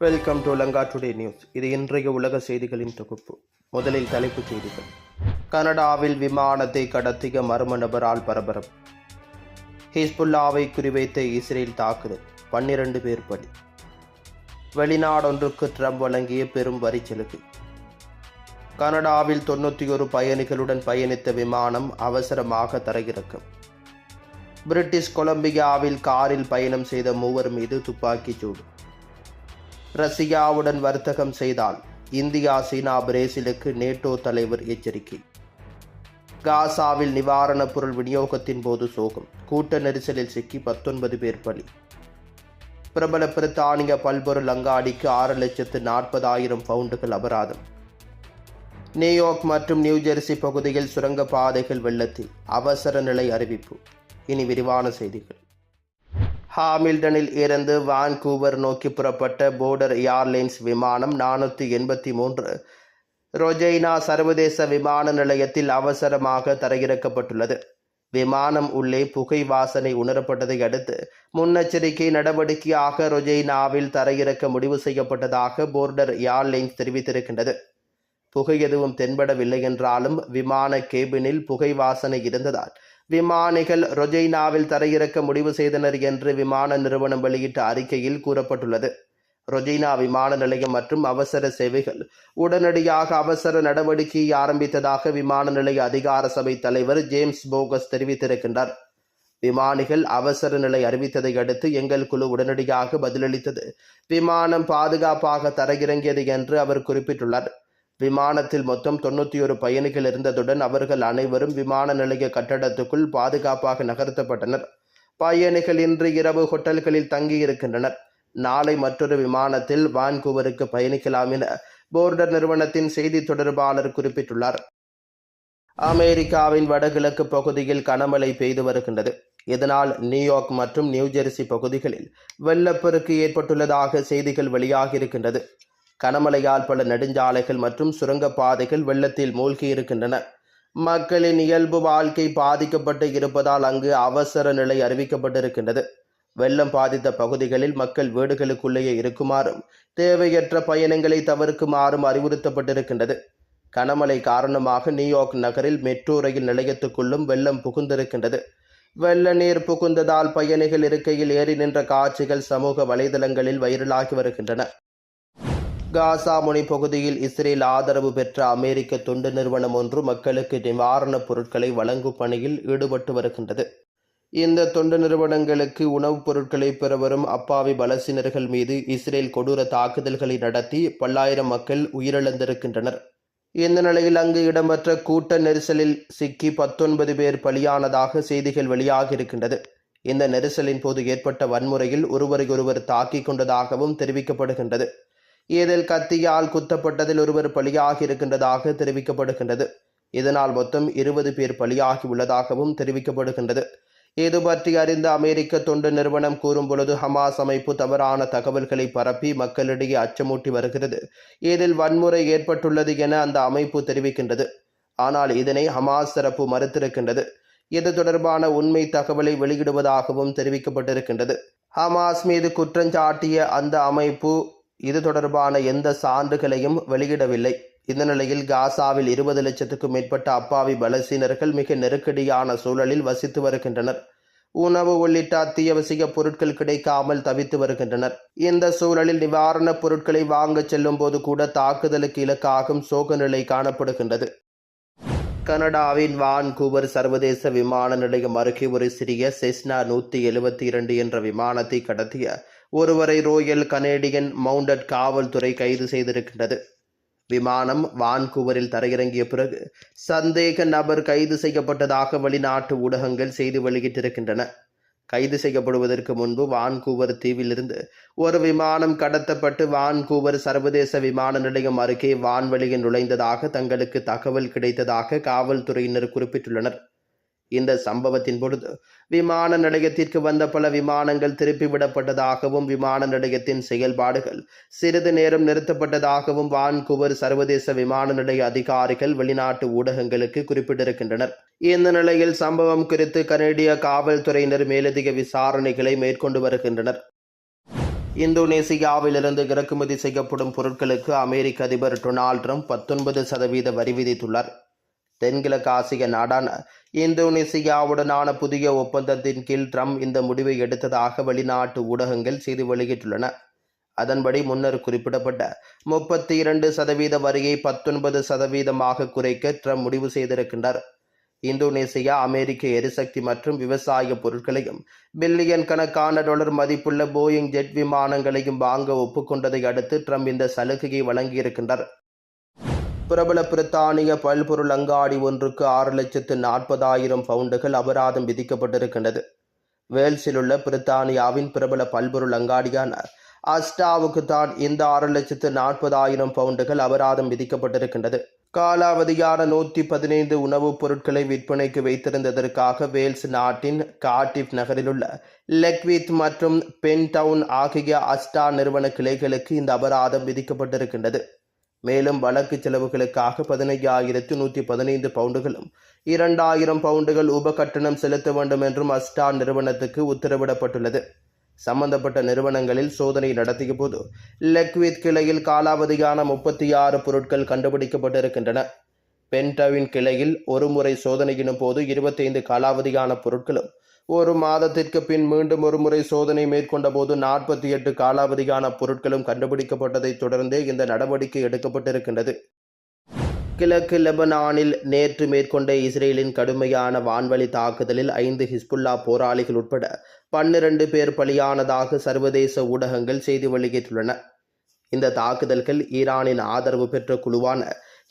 Welcome to Lanka today news இது இன்றைய உலக செய்திகளின் தொகுப்பு. முதலில் தலைப்புச் செய்திகள். கனடாவில் விமானத்தை கடத்திய மர்ம நபரால் பரபரப்பு. ஹிஸ்புல்லாவை குறிவைத்த இஸ்ரேல் தாக்குதல். பன்னிரண்டு பேர் பலி. வெளிநாடொன்றுக்கு ட்ரம்ப் வழங்கிய பெரும் வரி செலுத்து கனடாவில் தொண்ணூற்றி ஒரு பயணிகளுடன் பயணித்த விமானம் அவசரமாக தரையிறக்கம். பிரிட்டிஷ் கொலம்பியாவில் காரில் பயணம் செய்த மூவர் மீது துப்பாக்கிச் சூடு. ரஷ்யாவுடன் வர்த்தகம் செய்தால் இந்தியா சீனா பிரேசிலுக்கு நேட்டோ தலைவர் எச்சரிக்கை. காசாவில் நிவாரணப் பொருள் விநியோகத்தின் போது சோகம். கூட்ட நெரிசலில் சிக்கி பத்தொன்பது பேர் பலி. பிரபல பிரித்தானிய பல்பொருள் அங்காடிக்கு ஆறு லட்சத்து நாற்பதாயிரம் பவுண்டுகள் அபராதம். நியூயார்க் மற்றும் நியூஜெர்சி பகுதியில் சுரங்கப்பாதைகள் வெள்ளத்தில் அவசர நிலை அறிவிப்பு. இனி விரிவான செய்திகள். ஹாமில்டனில் இருந்து வான்கூவர் நோக்கி புறப்பட்ட போர்டர் ஏர்லைன்ஸ் விமானம் நானூற்றி எண்பத்தி மூன்று ரொஜைனா சர்வதேச விமான நிலையத்தில் அவசரமாக தரையிறக்கப்பட்டுள்ளது. விமானம் உள்ளே புகை வாசனை உணரப்பட்டதை அடுத்து முன்னெச்சரிக்கை நடவடிக்கையாக ரொஜைனாவில் தரையிறக்க முடிவு செய்யப்பட்டதாக போர்டர் ஏர்லைன்ஸ் தெரிவித்திருக்கின்றது. புகை எதுவும் தென்படவில்லை என்றாலும் விமான கேபினில் புகை வாசனை இருந்ததால் விமானிகள் ரொஜைனாவில் தரையிறக்க முடிவு செய்தனர் என்று விமான நிறுவனம் வெளியிட்ட அறிக்கையில் கூறப்பட்டுள்ளது. ரொஜைனா விமான நிலையம் மற்றும் அவசர சேவைகள் உடனடியாக அவசர நடவடிக்கையை ஆரம்பித்ததாக விமான நிலைய அதிகார சபை தலைவர் ஜேம்ஸ் போகஸ் தெரிவித்திருக்கின்றார். விமானிகள் அவசர நிலை அறிவித்ததை அடுத்து எங்கள் குழு உடனடியாக பதிலளித்தது. விமானம் பாதுகாப்பாக தரையிறங்கியது என்று அவர் குறிப்பிட்டுள்ளார். விமானத்தில் மொத்தம் தொண்ணூற்றி ஒரு பயணிகள் இருந்ததுடன் அவர்கள் அனைவரும் விமான நிலைய கட்டடத்துக்குள் பாதுகாப்பாக நகர்த்தப்பட்டனர். பயணிகள் இன்று இரவு ஹோட்டல்களில் தங்கியிருக்கின்றனர். நாளை மற்றொரு விமானத்தில் வான்கூவருக்கு பயணிக்கலாம் என போர்டர் நிறுவனத்தின் செய்தி தொடர்பாளர் குறிப்பிட்டுள்ளார். அமெரிக்காவின் வடகிழக்கு பகுதியில் கனமழை பெய்து வருகின்றது. இதனால் நியூயார்க் மற்றும் நியூஜெர்சி பகுதிகளில் வெள்ளப்பெருக்கு ஏற்பட்டுள்ளதாக செய்திகள் வெளியாகியிருக்கின்றது. கனமழையால் பல நெடுஞ்சாலைகள் மற்றும் சுரங்கப்பாதைகள் வெள்ளத்தில் மூழ்கியிருக்கின்றன. மக்களின் இயல்பு வாழ்க்கை பாதிக்கப்பட்டு இருப்பதால் அங்கு அவசர நிலை அறிவிக்கப்பட்டிருக்கின்றது. வெள்ளம் பாதித்த பகுதிகளில் மக்கள் வீடுகளுக்குள்ளேயே இருக்குமாறும் தேவையற்ற பயணங்களை தவிர்க்குமாறும் அறிவுறுத்தப்பட்டிருக்கின்றது. கனமழை காரணமாக நியூயார்க் நகரில் மெட்ரோ ரயில் நிலையத்துக்குள்ளும் வெள்ளம் புகுந்திருக்கின்றது. வெள்ள நீர் புகுந்ததால் பயணிகள் இருக்கையில் ஏறி நின்ற காட்சிகள் சமூக வலைதளங்களில் வைரலாகி வருகின்றன. காசா முனை பகுதியில் இஸ்ரேல் ஆதரவு பெற்ற அமெரிக்க தொண்டு நிறுவனம் ஒன்று மக்களுக்கு நிவாரணப் பொருட்களை வழங்கும் பணியில் ஈடுபட்டு வருகின்றது. இந்த தொண்டு நிறுவனங்களுக்கு உணவுப் பொருட்களை பெற வரும் அப்பாவி பலசினர்கள் மீது இஸ்ரேல் கொடூர தாக்குதல்களை நடத்தி பல்லாயிரம் மக்கள் உயிரிழந்திருக்கின்றனர். இந்த நிலையில் அங்கு இடம்பெற்ற கூட்ட நெரிசலில் சிக்கி பத்தொன்பது பேர் பலியானதாக செய்திகள் வெளியாகியிருக்கின்றது. இந்த நெரிசலின் போது ஏற்பட்ட வன்முறையில் ஒருவரையொருவர் தாக்கிக் கொண்டதாகவும் தெரிவிக்கப்படுகின்றது. இதில் கத்தியால் குத்தப்பட்டதில் ஒருவர் பலியாகி இருக்கின்றதாக தெரிவிக்கப்படுகின்றது. இதனால் மொத்தம் இருபது பேர் பலியாகி உள்ளதாகவும் தெரிவிக்கப்படுகின்றது. இது பற்றி அறிந்த அமெரிக்க தொண்டு நிறுவனம் கூறும் பொழுது ஹமாஸ் அமைப்பு தவறான தகவல்களை பரப்பி மக்களிடையே அச்சமூட்டி வருகிறது. இதில் வன்முறை ஏற்பட்டுள்ளது என அந்த அமைப்பு தெரிவிக்கின்றது. ஆனால் இதனை ஹமாஸ் தரப்பு மறுத்திருக்கின்றது. இது தொடர்பான உண்மை தகவலை வெளியிடுவதாகவும் தெரிவிக்கப்பட்டிருக்கின்றது. ஹமாஸ் மீது குற்றஞ்சாட்டிய அந்த அமைப்பு இது தொடர்பான எந்த சான்றுகளையும் வெளியிடவில்லை. இந்த நிலையில் காசாவில் இருபது லட்சத்துக்கும் மேற்பட்ட அப்பாவி பலசீனர்கள் மிக நெருக்கடியான சூழலில் வசித்து வருகின்றனர். உணவு உள்ளிட்ட அத்தியாவசிய பொருட்கள் கிடைக்காமல் தவித்து வருகின்றனர். இந்த சூழலில் நிவாரணப் பொருட்களை வாங்கச் செல்லும் போது கூட தாக்குதலுக்கு இலக்காகும் சோக நிலை காணப்படுகின்றது. கனடாவின் வான்கூவர் சர்வதேச விமான நிலையம் அருகே ஒரு சிறிய செஸ்னா நூற்றி எழுபத்தி இரண்டு என்ற விமானத்தை கடத்திய ஒருவரை ரோயல் கனேடியன் மவுண்டட் காவல்துறை கைது செய்திருக்கின்றது. விமானம் வான்கூவரில் தரையிறங்கிய பிறகு சந்தேக நபர் கைது செய்யப்பட்டதாக வெளிநாட்டு ஊடகங்கள் செய்தி வெளியிட்டிருக்கின்றன. கைது செய்யப்படுவதற்கு முன்பு வான்கூவர் தீவிலிருந்து ஒரு விமானம் கடத்தப்பட்டு வான்கூவர் சர்வதேச விமான நிலையம் அருகே வான்வெளியில் நுழைந்ததாக தங்களுக்கு தகவல் கிடைத்ததாக காவல்துறையினர் குறிப்பிட்டுள்ளனர். இந்த சம்பவத்தின் பொழுது விமான நிலையத்திற்கு வந்த பல விமானங்கள் திருப்பிவிடப்பட்டதாகவும் விமான நிலையத்தின் செயல்பாடுகள் சிறிது நேரம் நிறுத்தப்பட்டதாகவும் வான்கூவர் சர்வதேச விமான நிலைய அதிகாரிகள் வெளிநாட்டு ஊடகங்களுக்கு குறிப்பிட்டிருக்கின்றனர். இந்த நிலையில் சம்பவம் குறித்து கனேடிய காவல்துறையினர் மேலதிக விசாரணைகளை மேற்கொண்டு வருகின்றனர். இந்தோனேசியாவிலிருந்து இறக்குமதி செய்யப்படும் பொருட்களுக்கு அமெரிக்க அதிபர் டொனால்ட் ட்ரம்ப் பத்தொன்பது சதவீத வரி விதித்துள்ளார். தென்கிழக்கு ஆசிய நாடான இந்தோனேசியாவுடனான புதிய ஒப்பந்தத்தின் கீழ் ட்ரம்ப் இந்த முடிவை எடுத்ததாக வெளிநாட்டு ஊடகங்கள் செய்தி வெளியிட்டுள்ளன. அதன்படி முன்னர் குறிப்பிடப்பட்ட முப்பத்தி இரண்டு சதவீத வரியை பத்தொன்பது சதவீதமாக குறைக்க ட்ரம்ப் முடிவு செய்திருக்கின்றார். இந்தோனேசியா அமெரிக்க எரிசக்தி மற்றும் விவசாய பொருட்களையும் பில்லியன் கணக்கான டாலர் மதிப்புள்ள போயிங் ஜெட் விமானங்களையும் வாங்க ஒப்புக்கொண்டதை அடுத்து ட்ரம்ப் இந்த சலுகையை வழங்கியிருக்கின்றார். பிரபல பிரித்தானிய பல்பொருள் அங்காடி ஒன்றுக்கு ஆறு லட்சத்து நாற்பதாயிரம் பவுண்டுகள் அபராதம் விதிக்கப்பட்டிருக்கின்றது. வேல்ஸில் உள்ள பிரித்தானியாவின் பிரபல பல்பொருள் அங்காடியான அஸ்டாவுக்கு தான் இந்த ஆறு லட்சத்து நாற்பதாயிரம் பவுண்டுகள் அபராதம் விதிக்கப்பட்டிருக்கின்றது. காலாவதியான நூற்றி பதினைந்து உணவுப் பொருட்களை விற்பனைக்கு வைத்திருந்ததற்காக வேல்ஸ் நாட்டின் கார்டிஃப் நகரிலுள்ள லெக்வித் மற்றும் பென்டவுன் ஆகிய அஸ்டா நிறுவன கிளைகளுக்கு இந்த அபராதம் விதிக்கப்பட்டிருக்கின்றது. மேலும் வழக்கு செலவுகளுக்காக பதினையாயிரத்து நூற்றி பதினைந்து பவுண்டுகளும் இரண்டாயிரம் பவுண்டுகள் உபகட்டணம் செலுத்த வேண்டும் என்றும் அஸ்டா நிறுவனத்துக்கு உத்தரவிடப்பட்டுள்ளது. சம்பந்தப்பட்ட நிறுவனங்களில் சோதனை நடத்திய போது லெக்வித் கிளையில் காலாவதியான முப்பத்தி ஆறு பொருட்கள் கண்டுபிடிக்கப்பட்டிருக்கின்றன. பென்டாவின் கிளையில் ஒரு முறை சோதனையினும் போது இருபத்தைந்து காலாவதியான பொருட்களும் ஒரு மாதத்திற்கு பின் மீண்டும் ஒரு முறை சோதனை மேற்கொண்ட போது நாற்பத்தி எட்டு காலாவதியான பொருட்களும் கண்டுபிடிக்கப்பட்டதைத் தொடர்ந்தே இந்த நடவடிக்கை எடுக்கப்பட்டிருக்கின்றது. கிழக்கு லெபனானில் நேற்று மேற்கொண்ட இஸ்ரேலின் கடுமையான வான்வழி தாக்குதலில் ஐந்து ஹிஸ்புல்லா போராளிகள் உட்பட பன்னிரண்டு பேர் பலியானதாக சர்வதேச ஊடகங்கள் செய்தி வெளியிட்டுள்ளன. இந்த தாக்குதல்கள் ஈரானின் ஆதரவு பெற்ற குழுவான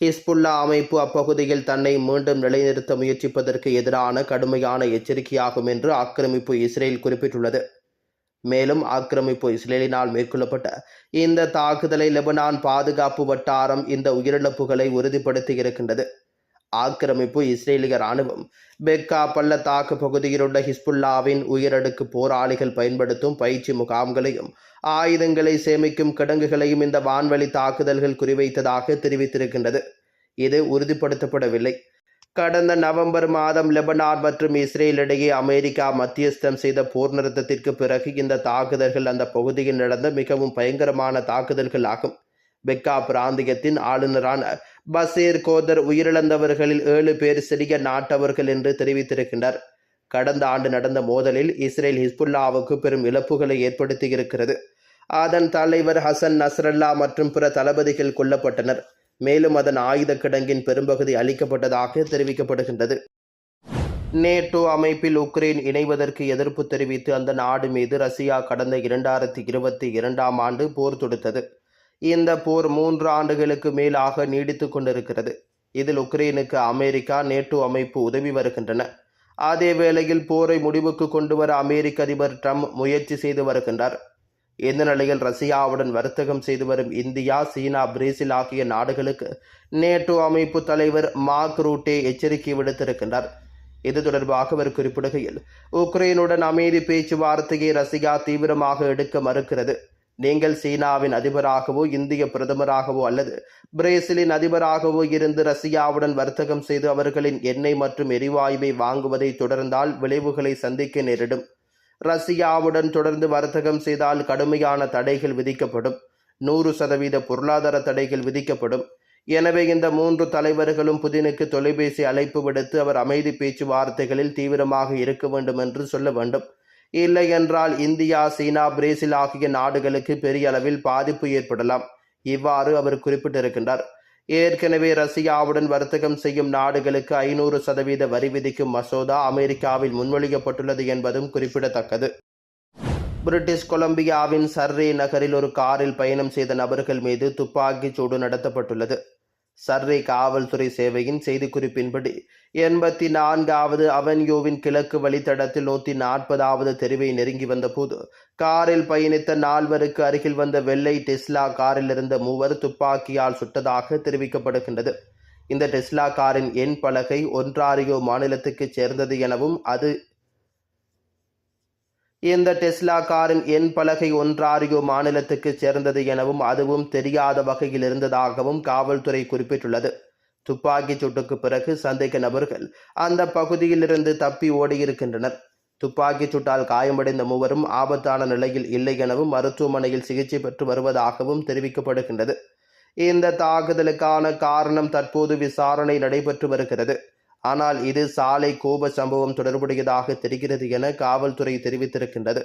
ஹிஸ்புல்லா அமைப்பு அப்பகுதியில் தன்னை மீண்டும் நிலைநிறுத்த முயற்சிப்பதற்கு எதிரான கடுமையான எச்சரிக்கையாகும் என்று ஆக்கிரமிப்பு இஸ்ரேல் குறிப்பிட்டுள்ளது. மேலும் ஆக்கிரமிப்பு இஸ்ரேலினால் மேற்கொள்ளப்பட்ட இந்த தாக்குதலை லெபனான் பாதுகாப்பு வட்டாரம் இந்த உயிரிழப்புகளை உறுதிப்படுத்தி இருக்கின்றது. ஆக்கிரமிப்பு இஸ்ரேலிய ராணுவம் பெக்கா பள்ளத்தாக்கு பகுதியிலுள்ள ஹிஸ்புல்லாவின் உயரடுக்கு போராளிகள் பயன்படுத்தும் பயிற்சி முகாம்களையும் ஆயுதங்களை சேமிக்கும் கிடங்குகளையும் இந்த வான்வழி தாக்குதல்கள் குறிவைத்ததாக தெரிவித்திருக்கின்றது. இது உறுதிப்படுத்தப்படவில்லை. கடந்த நவம்பர் மாதம் லெபனான் மற்றும் இஸ்ரேல் இடையே அமெரிக்கா மத்தியஸ்தம் செய்த போர் நிறுத்தத்திற்கு பிறகு இந்த தாக்குதல்கள் அந்த பகுதியில் நடந்த மிகவும் பயங்கரமான தாக்குதல்கள் ஆகும். பெக்கா பிராந்தியத்தின் ஆளுநரான பசீர் கோதர் உயிரிழந்தவர்களில் ஏழு பேர் சிறிய நாட்டவர்கள் என்று தெரிவித்திருக்கின்றார். கடந்த ஆண்டு நடந்த மோதலில் இஸ்ரேல் ஹிஸ்புல்லாவுக்கு பெரும் இழப்புகளை ஏற்படுத்தியிருக்கிறது. அதன் தலைவர் ஹசன் நஸ்ரல்லா மற்றும் பிற தளபதிகள் கொல்லப்பட்டனர். மேலும் அதன் ஆயுத கிடங்கின் பெரும்பகுதி அளிக்கப்பட்டதாக தெரிவிக்கப்படுகின்றது. நேட்டோ அமைப்பில் உக்ரைன் இணைவதற்கு எதிர்ப்பு தெரிவித்து அந்த நாடு மீது ரஷ்யா கடந்த இரண்டாயிரத்தி இருபத்தி இரண்டாம் ஆண்டு போர் தொடுத்தது. இந்த போர் மூன்று ஆண்டுகளுக்கு மேலாக நீடித்து கொண்டிருக்கிறது. இதில் உக்ரைனுக்கு அமெரிக்கா நேட்டோ அமைப்பு உதவி வருகின்றன. அதே வேளையில் போரை முடிவுக்கு கொண்டு வர அமெரிக்க அதிபர் ட்ரம்ப் முயற்சி செய்து வருகின்றார். இந்த நிலையில் ரஷ்யாவுடன் வர்த்தகம் செய்து வரும் இந்தியா சீனா பிரேசில் ஆகிய நாடுகளுக்கு நேட்டோ அமைப்பு தலைவர் மார்க் ரூட்டே எச்சரிக்கை விடுத்திருக்கின்றார். இது தொடர்பாக அவர் குறிப்பிடுகையில் உக்ரைனுடன் அமைதி பேச்சுவார்த்தையை ரஷ்யா தீவிரமாக எடுக்க மறுக்கிறது. நீங்கள் சீனாவின் அதிபராகவோ இந்திய பிரதமராகவோ அல்லது பிரேசிலின் அதிபராகவோ இருந்து ரஷ்யாவுடன் வர்த்தகம் செய்து அவர்களின் எண்ணெய் மற்றும் எரிவாயுவை வாங்குவதை தொடர்ந்தால் விளைவுகளை சந்திக்க நேரிடும். ரஷ்யாவுடன் தொடர்ந்து வர்த்தகம் செய்தால் கடுமையான தடைகள் விதிக்கப்படும். நூறு சதவீத பொருளாதார தடைகள் விதிக்கப்படும். எனவே இந்த மூன்று தலைவர்களும் புதினுக்கு தொலைபேசி அழைப்பு விடுத்து அவர் அமைதி பேச்சுவார்த்தைகளில் தீவிரமாக இருக்க வேண்டும் என்று சொல்ல வேண்டும். இல்லை என்றால் இந்தியா சீனா பிரேசில் ஆகிய நாடுகளுக்கு பெரிய அளவில் பாதிப்பு ஏற்படலாம். இவ்வாறு அவர் குறிப்பிட்டிருக்கின்றார். ஏற்கனவே ரஷ்யாவுடன் வர்த்தகம் செய்யும் நாடுகளுக்கு ஐநூறு சதவீத வரி விதிக்கும் மசோதா அமெரிக்காவில் முன்மொழியப்பட்டுள்ளது என்பதும் குறிப்பிடத்தக்கது. பிரிட்டிஷ் கொலம்பியாவின் சர்ரே நகரில் ஒரு காரில் பயணம் செய்த நபர்கள் மீது துப்பாக்கிச் சூடு நடத்தப்பட்டுள்ளது. சர்ரே காவல்துறை சேவையின் செய்திக்குறிப்பின்படி எண்பத்தி நான்காவது அவென்யூவின் கிழக்கு வழித்தடத்தில் நூற்றி நாற்பதாவது தெருவை நெருங்கி வந்தபோது காரில் பயணித்த நால்வருக்கு அருகில் வந்த வெள்ளை டெஸ்லா காரில் இருந்த மூவர் துப்பாக்கியால் சுட்டதாக தெரிவிக்கப்படுகின்றது. இந்த டெஸ்லா காரின் எண் பலகை ஒன்றாரியோ மாநிலத்துக்குச் சேர்ந்தது எனவும் அது இந்த டெஸ்லா காரின் என் பலகை ஒன்றாரியோ மாநிலத்துக்கு சேர்ந்தது எனவும் அதுவும் தெரியாத வகையில் இருந்ததாகவும் காவல்துறை குறிப்பிட்டுள்ளது. துப்பாக்கிச் சூட்டுக்கு பிறகு சந்தேக நபர்கள் அந்த பகுதியிலிருந்து தப்பி ஓடியிருக்கின்றனர். துப்பாக்கிச் சூட்டால் காயமடைந்த மூவரும் ஆபத்தான நிலையில் இல்லை எனவும் மருத்துவமனையில் சிகிச்சை பெற்று வருவதாகவும் தெரிவிக்கப்படுகின்றது. இந்த தாக்குதலுக்கான காரணம் தற்போது விசாரணை நடைபெற்று வருகிறது. ஆனால் இது சாலை கோப சம்பவம் தொடர்புடையதாக தெரிகிறது என காவல்துறை தெரிவித்திருக்கின்றது.